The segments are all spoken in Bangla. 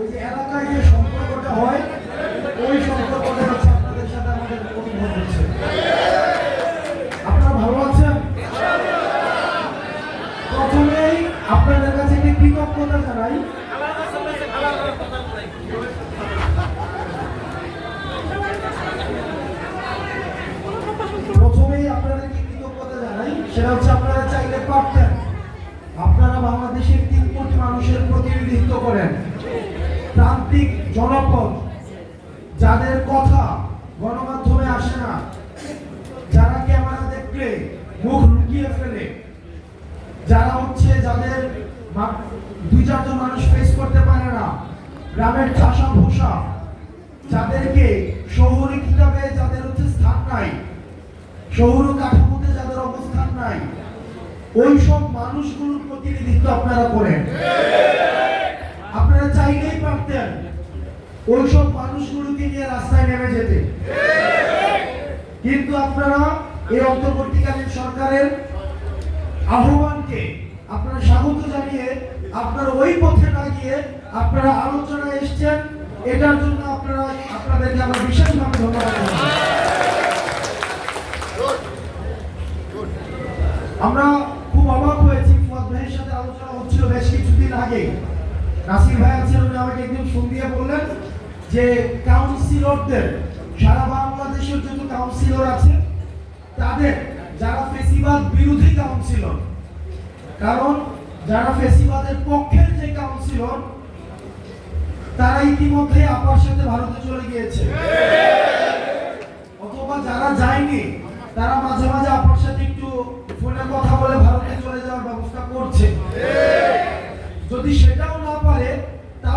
এলাকায় যে সম্পর্কটা হয়, ওই সম্পর্কটা আপনাদের সাথে আমাদের প্রথমেই আপনাদের কাছে কৃতজ্ঞতা জানাই। প্রথমেই আপনাদেরকে কৃতজ্ঞতা জানাই, সেটা হচ্ছে আপনারা চাইলে পারতেন। আপনারা বাংলাদেশের তিন কোটি মানুষের প্রতিনিধিত্ব করেন। জনপদ, যাদের কথা গণমাধ্যমে আসে না, যারা ক্যামেরা দেখলে মুখ লুকিয়ে ফেলে, যারা হচ্ছে যাদের দুই চারজন মানুষ ফেস করতে পারে না, গ্রামের চাষা ভূষা যাদেরকে শহরে কিতাবে যাদের হচ্ছে স্থান নাই, শহর কাঠামোতে যাদের অবস্থান নাই ওই সব মানুষগুলোর প্রতিনিধিত্ব আপনারা করেন। আপনারা চাইলেই পারতেন ওই সব মানুষগুলোকে নিয়ে রাস্তায় নেমে যেতে। কিন্তু আপনারা এই অন্তর্বর্তীকালীন সরকারের আহ্বানকে আপনারা স্বাগত জানিয়ে আপনারা ওই পথে না গিয়ে আপনারা আলোচনায় এসছেন, এটার জন্য আপনারা, আপনাদেরকে আমরা বিশেষভাবে ধন্যবাদ আমরা খুব অবাক হয়েছি, ফুয়াদ সাথে আলোচনা হচ্ছিল বেশ কিছুদিন আগে। নাসির ভাই আছেন উনি আমাকে একদিন ফোন দিয়ে বললেন যে কাউন্সিলরদের সারা বাংলাদেশের যত কাউন্সিলর আছে, তাদের যারা ফেসিবাদ বিরোধী কাউন্সিলর কারণ যারা ফেসিবাদের পক্ষের যে কাউন্সিলর তারা ইতিমধ্যে আপার সাথে ভারতে চলে গিয়েছে। অথবা যারা যায়নি, তারা মাঝে মাঝে আপনার সাথে একটু ফোনে কথা বলে ভারতে চলে যাওয়ার ব্যবস্থা করছে। যদি সেটাও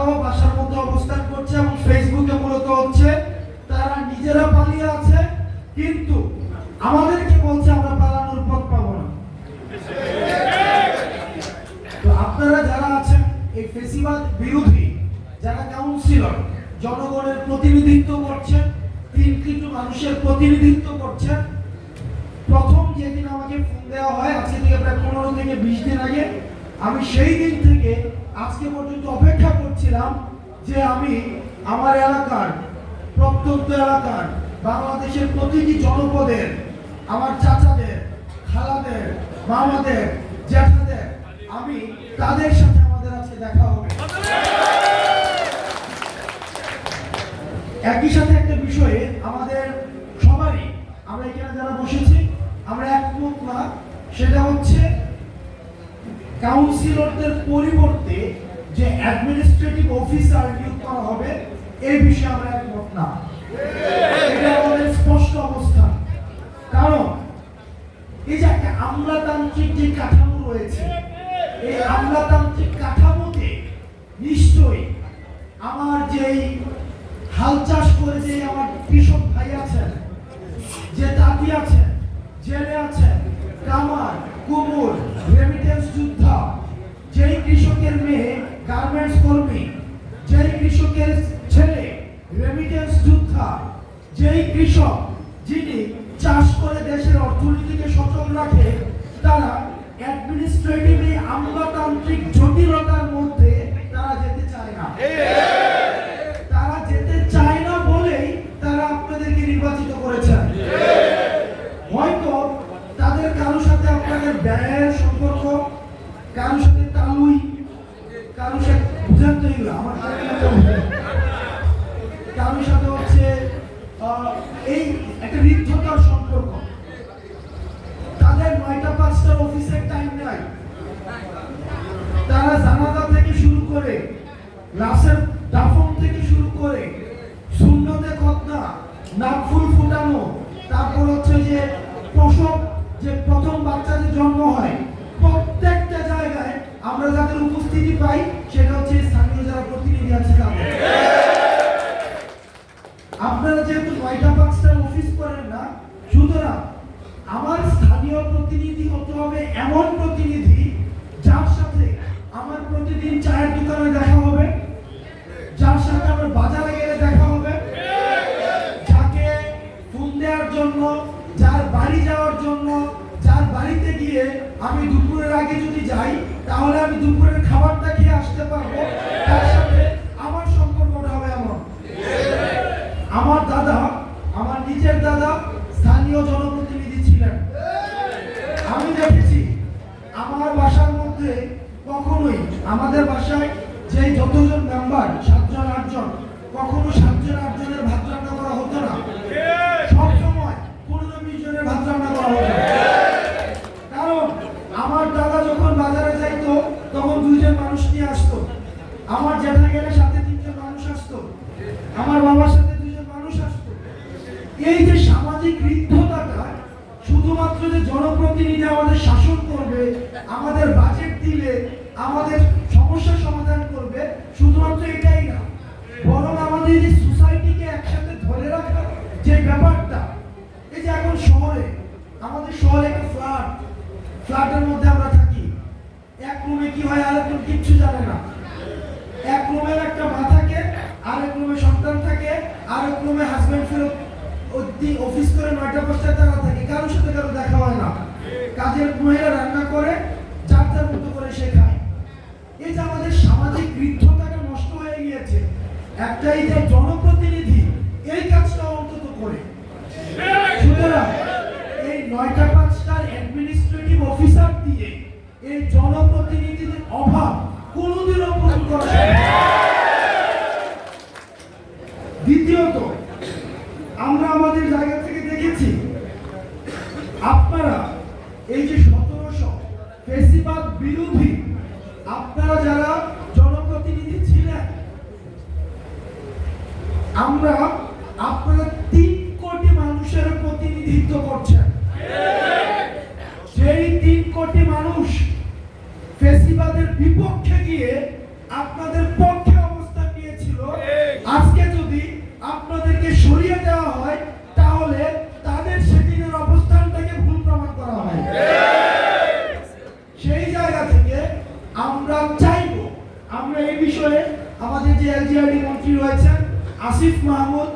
তাও বাসার মধ্যে অবস্থান করছে এবং ফেসবুকে মূলত হচ্ছে তারা নিজেরা পালিয়ে আছে, কিন্তু আমাদেরকে বলছে, আমরা পালানোর পথ পাবো না। তো আপনারা যারা আছেন, এই ফেসিবাদ বিরোধী, যারা কাউন্সিলর জনগণের প্রতিনিধিত্ব করছেন, তিন কোটি মানুষের প্রতিনিধিত্ব করছেন, প্রথম যেদিন আমাকে ফোন দেওয়া হয়, আজকে থেকে প্রায় পনেরো থেকে বিশ দিন আগে আমি সেই দিন থেকে আজকে পর্যন্ত অপেক্ষা করছিলাম যে আমি আমার এলাকার, প্রত্যন্ত এলাকার, বাংলাদেশের প্রতিটি জনপদের, আমার চাচাদের, খালাদের, মামাদের, জ্যাঠাদের, আমি তাদের সাথে আমাদের আজকে দেখা হবে। একই সাথে একটা বিষয়ে আমাদের সবারই, আমরা এখানে যারা বসেছি, আমরা একমত না, সেটা হচ্ছে কাউন্সিলরদের পরিবর্তে যে অ্যাডমিনিস্ট্রেটিভ অফিসার নিয়োগ করা হবে এই বিষয়ে আমরা একমত না। এটা আমাদের স্পষ্ট অবস্থান। কারণ এই যে একটা আমলাতান্ত্রিক যে কাঠামো রয়েছে, এই আমলাতান্ত্রিক যেই কৃষক যিনি চাষ করে দেশের অর্থনীতিকে সচল রাখে, তারা অ্যাডমিনিস্ট্রেটিভ এই আমলাতান্ত্রিক জটিলতার মধ্যে তারা যেতে চায় না। লাশের দাফন থেকে শুরু করে শূন্যতে খতনা নাকফুল ফুটানো, তারপর হচ্ছে যে প্রসব, যে প্রথম বাচ্চা যে জন্ম হয়, প্রত্যেকটা জায়গায় আমরা যাদের উপস্থিতি পাই, সেটা হচ্ছে স্থানীয় যারা প্রতিনিধি আছে আপনারা যেহেতু নয়টা পাঁচটার অফিস করেন না, সুতরাং আমার স্থানীয় প্রতিনিধি হতে হবে এমন প্রতিনিধি এই যে সামাজিক ঋদ্ধতাটা শুধুমাত্র যে জনপ্রতিনিধি আমাদের শাসন করবে, আমাদের বাজেট দিলে আমাদের সমস্যার সমাধান করবে, শুধুমাত্র এটাই না, বরং আমাদের এই সোসাইটিকে একসাথে ধরে রাখার যে ব্যাপারটা, এই যে এখন শহরে, আমাদের শহরে একটা ফ্ল্যাট ফ্ল্যাটের মধ্যে আমরা থাকি। এক রুমে কি হয় আরেক রুম কিচ্ছু জানে না। এক রুমের একটা মা থাকে, আরেক রুমে সন্তান থাকে, আরেক রুমে হাজবেন্ড অতি অফিস করে নয়টা পাঁচটায় তারা থাকে, কারোর সাথে কারও দেখা হয় না। কাজের মহিলা রান্না করে মতো করে সে খায়। এই যে আমাদের সামাজিক ঋদ্ধতাটা নষ্ট হয়ে গিয়েছে একটাই যে জনপ্রতিনিধি, এই কাজটা অন্তত করে। সুতরাং এই নয়টা পাঁচটার অ্যাডমিনিস্ট্রেটিভ অফিসার দিয়ে এই জনপ্রতিনিধিদের অভাব কোনোদিনও পূরণ করা সম্ভব না। দ্বিতীয়ত আমরা আমাদের জায়গা থেকে দেখেছি আপনারা এই যে সতেরোশো ফেসিবাদ বিরোধী আপনারা যারা জনপ্রতিনিধি ছিলেন আমরা আপনারা তিন কোটি মানুষের প্রতিনিধিত্ব করছেন। সেই তিন কোটি মানুষ ফেসিবাদের বিপক্ষে গিয়ে আপনাদের পক্ষে অবস্থান নিয়েছিল, আজকে যদি আপনাদেরকে সরিয়ে দেওয়া হয়, তাহলে তাদের সেদিনের অবস্থানটাকে ভুল প্রমাণ করা হয়। সেই জায়গা থেকে আমরা চাইব, আমরা এই বিষয়ে আমাদের যে এলজিআরডি মন্ত্রী রয়েছেন আসিফ মাহমুদ,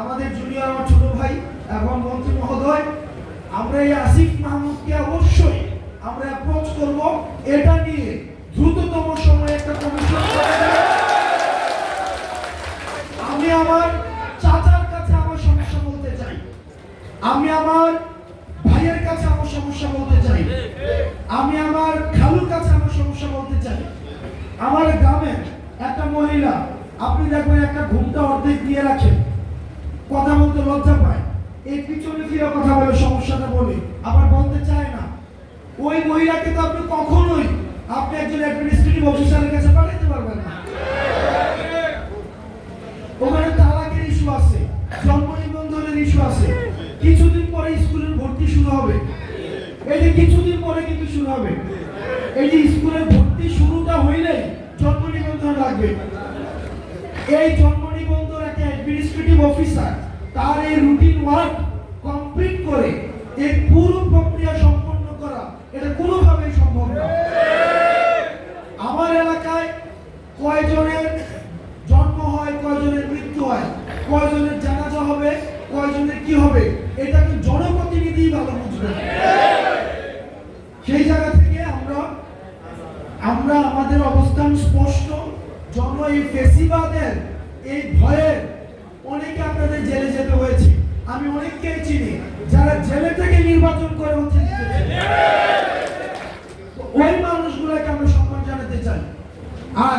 আমাদের জুনিয়র আমার ছোট ভাই, এবং মন্ত্রী মহোদয়, আমরা এই আসিফ মাহমুদকে অবশ্যই আমরা অ্যাপ্রোচ করব। এটা নিয়ে দ্রুততম সময়ে একটা কমিশন আমি আমার চাচার কাছে আমার সমস্যা বলতে চাই। আমি আমার ভাইয়ের কাছে আমার সমস্যা বলতে চাই। আমি আমার খালুর কাছে আমার সমস্যা বলতে চাই। আমার গ্রামে একটা মহিলা আপনি দেখবেন একটা ঘুমটা অর্ধেক দিয়ে রাখেন। কথা বলতে লজ্জা পায়। এই পিছনে ফিরে কথা বলে সমস্যাটা বলে। আবার বলতে চায় না। ওই মহিলাকে তো আপনি কখনোই আপনি একজন অ্যাডমিনিস্ট্রেটিভ অফিসারের কাছে পাঠাতে পারবেন না। ওখানে তালাকের ইস্যু আছে, জন্ম নিবন্ধনের ইস্যু আছে। কিছুদিন পরে স্কুলের ভর্তি শুরু হবে। এই যে কিছুদিন পরে কিন্তু শুরু হবে। এই যে স্কুলের ভর্তি শুরুটা হইলে জন্ম নিবন্ধন লাগবে। এই জন্ম নিবন্ধন একটা অ্যাডমিনিস্ট্রেটিভ অফিসার তার এই রুটিন ওয়ার্ক কমপ্লিট করে এই পুরো প্রক্রিয়া সম্পন্ন করা, এটা কোনোভাবেই সম্ভব না। আমার এলাকায় কয়জনের জন্ম হয় কয়জনের মৃত্যু হয় কয়জনের জানাজা হবে কয়জনের কি হবে এটা কিন্তু জনপ্রতিনিধি ভালো বুঝবে সেই জায়গা থেকে আমরা আমরা আমাদের অবস্থান স্পষ্ট জন এই ফেসিবাদের এই ভয়ের অনেকে আপনাদের জেলে যেতে হয়েছে আমি অনেককেই চিনি? যারা জেলে থেকে নির্বাচন করে হচ্ছে ওই মানুষগুলোকে আমরা সম্মান জানাতে চাই। আর